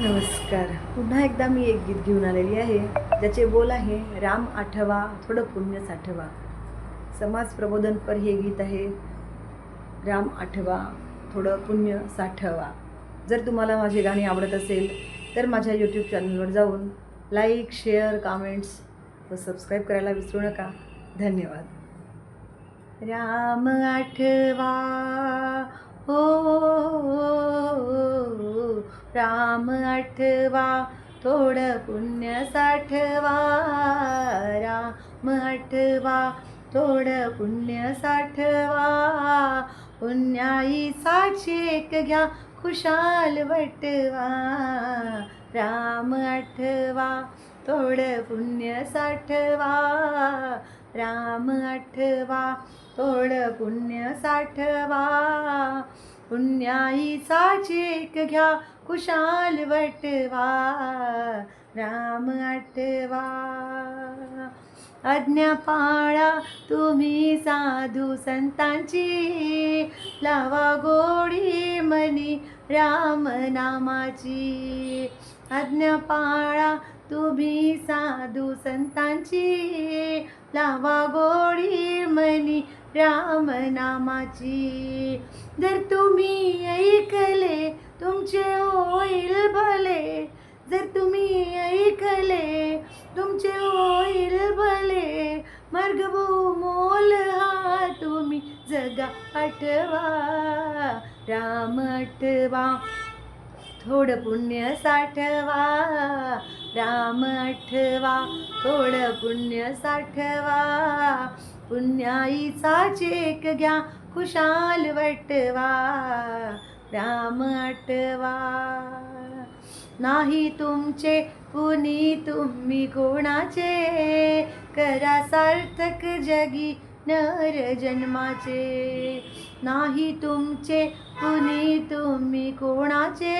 नमस्कार पुन्हा एकदा मी एक गीत घेऊन आलेली आहे ज्याचे बोल आहे राम आठवा थोडं पुण्य साठवा समाज प्रबोधनपर हे गीत आहे राम आठवा थोडं पुण्य साठवा जर तुम्हाला माझी गाणी आवडत असेल तर माझ्या यूट्यूब चॅनलवर जाऊन लाईक शेअर कामेंट्स व सबस्क्राईब करायला विसरू नका धन्यवाद राम आठवा हो राम आठवा थोडं पुण्य साठवा. राम आठवा थोडं पुण्य साठवा. पुण्याई साक्षेक घ्या खुशाल वटवा. राम आठवा थोडं पुण्य साठवा. राम आठवा थोडं पुण्य साठवा. पुण्याईचा चेक घ्या खुशाल वटवा राम आठवा. आज्ञा पाळा तुम्ही साधू संतांची लावा गोडी मनी राम नामाची. आज्ञा पाळा तुम्ही साधू संतांची लावा गोडी मनी राम नामाची. जर तुम्ही ऐकले तुमचे होईल भले. जर तुम्ही ऐकले तुमचे होईल भले. मार्गभू मोल हा तुम्ही जगा आठवा. राम आठवा. थोडं पुण्य साठवा राम आठवा. थोडं पुण्य साठवा पुण्याईचा चेक घ्या खुशाल वटवा. राम आठवा. नाही तुमचे कुणी तुम्ही कोणाचे? करा सार्थक जगी नर जन्माचे नाही तुमचे कुणी तुम्ही कोणाचे?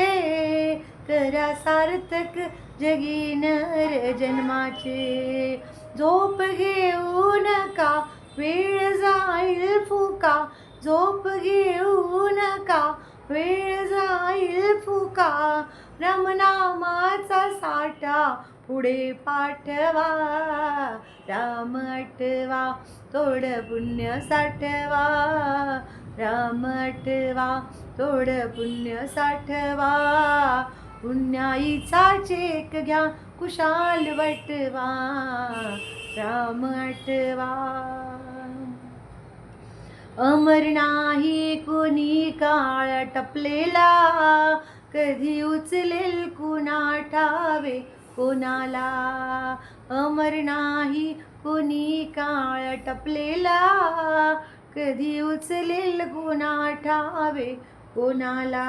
करा सार्थक जगी नर जन्माचे. झोप घेऊ नका वेळ जाईल फुका. झोप घेऊ नका वेळ जाईल फुका. रामनामाचा साठा पुढे पाठवा. राम आठवा थोडं पुण्य साठवा. राम आठवा थोडं पुण्य साठवा. पुण्याईचा चेक घ्या कुशाल वटवा राम आठवा. अमर नाही कुणी काळ टपलेला कधी उचलेल कुणा ठावे कोणाला? अमर नाही कुणी काळ टपलेला कधी उचलेल कुणा ठावे कोणाला?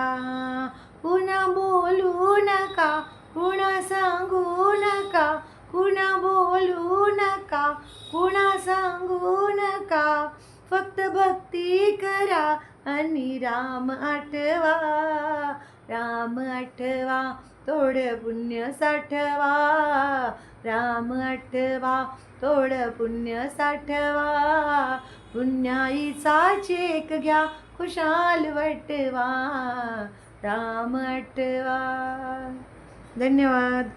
कुणा बोलू नका कुणा सांगू नका कुणा बोलू नका कुणा सांगू नका भक्ती करा आणि राम आठवा राम आठवा थोडं पुण्य साठवा. राम आठवा थोडं पुण्य साठवा. पुण्याईचा चेक घ्या खुशाल वटवा. राम आठवा. धन्यवाद.